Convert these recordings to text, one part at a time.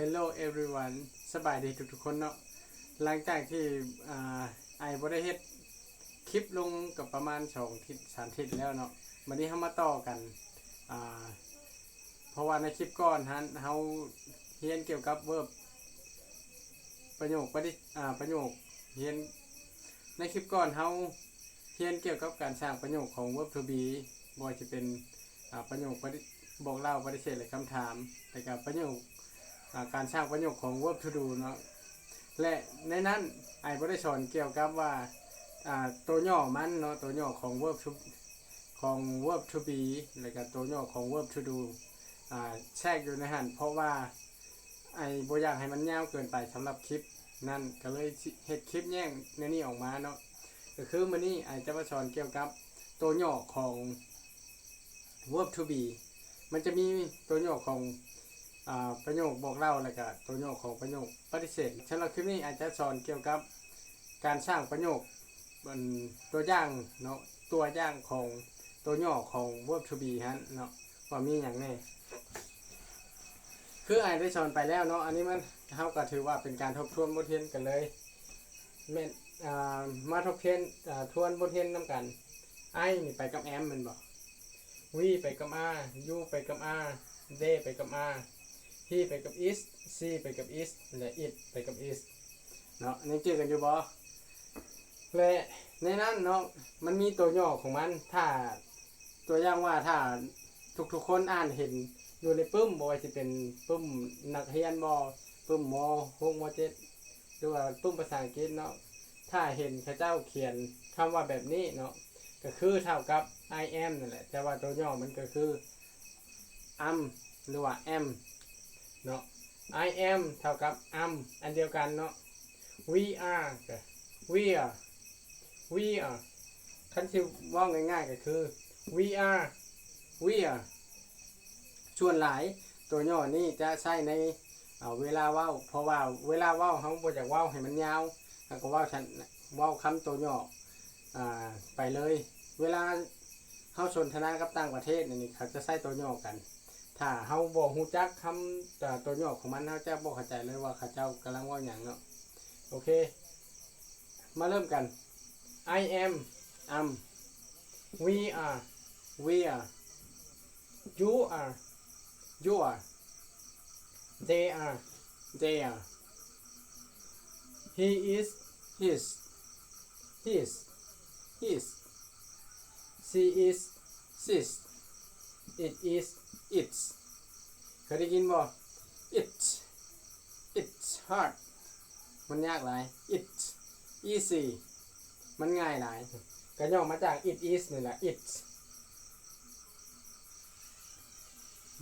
Hello everyone สบายดีทุกๆคนเนาะหลังจากที่ไอ้บ่ได้เฮ็ดคลิปลงกับประมาณ2ทิศ3ทิศแล้วเนาะวันนี้เฮามาต่อกันเพราะว่าในคลิปก่อนฮันเฮาเรียนเกี่ยวกับเวิร์บประโยคประดิประโยคเรียนในคลิปก่อนเฮาเรียนเกี่ยวกับการสร้างประโยคของ verb to be บ่ว่าจะเป็นประโยคปฏิบอกเล่าปฏิเสธและคำถามแต่กับประโยค การสร้างประโยคของ verb to do เนาะและในนั้นไอ้บ่ได้สอนเกี่ยวกับว่าตัวย่อมันเนาะตัวย่อของ verb to ของ verb to be แล้วก็ตัวย่อของ verb to do อ่าแทรกอยู่ในหันเพราะว่าไอ้บ่อยากให้มันยาวเกินไปสำหรับคลิปนั่นก็เลยเฮ็ดคลิปแย่งในนี้ออกมาเนาะก็คือมื้อนี้ไอ้จะมาสอนเกี่ยวกับตัวย่อของ verb to be มันจะมีตัวย่อของ ประโยคบอกเล่าแล้วก็ตัวโยคของประโยคปฏิเสธสำหรับคลิปนี้อาจจะสอนเกี่ยวกับการสร้างประโยคมันตัวอย่างเนาะตัวอย่างของตัวย่อของ verb to be ฮะเนาะว่ามีอย่างแน่คืออ่านได้สอนไปแล้วเนาะอันนี้มันเท่ากับถือว่าเป็นการทบทวนบทเรียนกันเลยแม่นอ่ามาทบทวนอ่าทวนบทเรียนน้ำกันไอ้นี่ไปกับแอมมันบอกวีไปกับอายูไปกับอาเดไปกับอา he ไปกับ is she ไปกับ is และ it ไปกับ is เนาะนี่เจอกันอยู่บ่และในนั้นเนาะมันมีตัวย่อของมัน ถ้าตัวอย่างว่าถ้าทุกๆคนอ่านเห็นอยู่ในปึ้มบ่ว่าจะเป็นปึ้มนักเรียนบ่ปึ้มม .6 ม .7 หรือว่าปึ้มภาษาอังกฤษเนาะถ้าเห็นพระเจ้าเขียนคำว่าแบบนี้เนาะก็คือเท่ากับ I am นั่นแหละ แต่ว่าตัวย่อมันก็คือ am หรือว่า am เนาะ I am เท่ากับ am อันเดียวกันเนาะ we are we are we are คันที่ว่าง่ายๆก็คือ we are we are ส่วนหลายตัวย่อนี้จะใช้ในเเวลาว้าเพราะว่าเวลาว้าเขาบ่อยากว้าให้มันยาวแล้วก็ว้าฉันว้าคำตัวย่ออไปเลย เวลาเข้าสนทนากับต่างประเทศนี่เขาจะใช้ตัวย่อกัน ถ้าเฮาบ่ฮู้จักคำต,ตัวย่อของมันเฮาจะบ่เข้าใจเลยว่าเขาเจ้ากำลังเว่าหยังเนาะโอเค มาเริ่มกัน I am am we are we are you are you are they are they are he is his his his she is sis it is its เคยได้ยินบ่ it's it's hard มันยากหลาย it's easy มันง่ายหลายก็ย่อมาจาก it is นี่แหละ it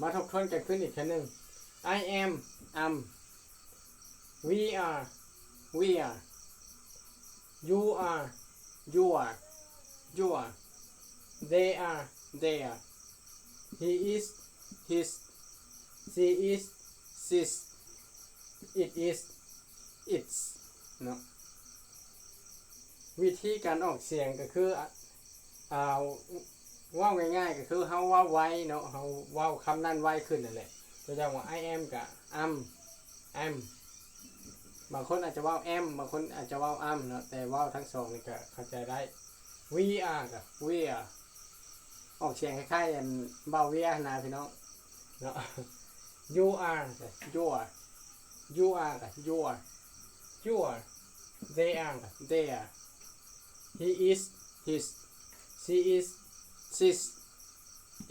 มาทบทวนกันขึ้นอีกครั้งหนึ่ง I am am we are we are you are you are you are they are they are he is his she is sis it is its เนาะวิธีการออกเสียงก็คืออะอ่าว่าง่ายๆก็คือเฮาว่าไวเนาะเฮาว่าคำนั้นไวขึ้นนั่นแหละตัวอย่างว่า I am กับ am am บางคนอาจจะว่า am บางคนอาจจะว่า am เนาะแต่ว่าทั้งสองนี่ก็เข้าใจได้ we are กับ we are ออกเสียงคล้ายๆอันเบาเวียนะพี่น้องเนาะ you are กับ you are you are กับ you are you are they are กับ they are he is his she is sis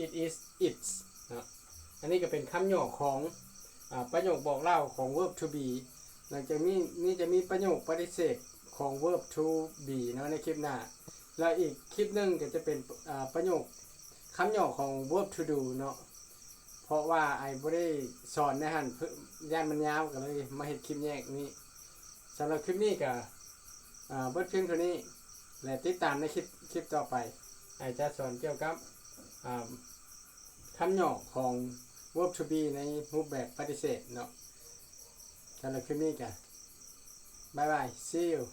it is its เนาะอันนี้ก็เป็นคำย่อของอ่าประโยคบอกเล่าของ verb to be หลังจากนี้นี่จะมีประโยคปฏิเสธของ verb to be เนาะในคลิปหน้า แล้วอีกคลิปหนึ่งก็จะเป็นอ่าประโยค คำย่อของ verb to do เนาะเพราะว่าไอ้บ่ได้สอนในหันเพิ่นย่านมันยาวก็เลยมาเฮ็ดคลิปแยกนี้สำหรับคลิปนี้ก็อ่าเบิดเพียงเท่านี้ และติดตามในคลิปคลิปต่อไปไอ้จะสอนเกี่ยวกับอ่าคำย่อของ verb to be ในรูปแบบปฏิเสธเนาะสำหรับคลิปนี้ก็บายบาย see you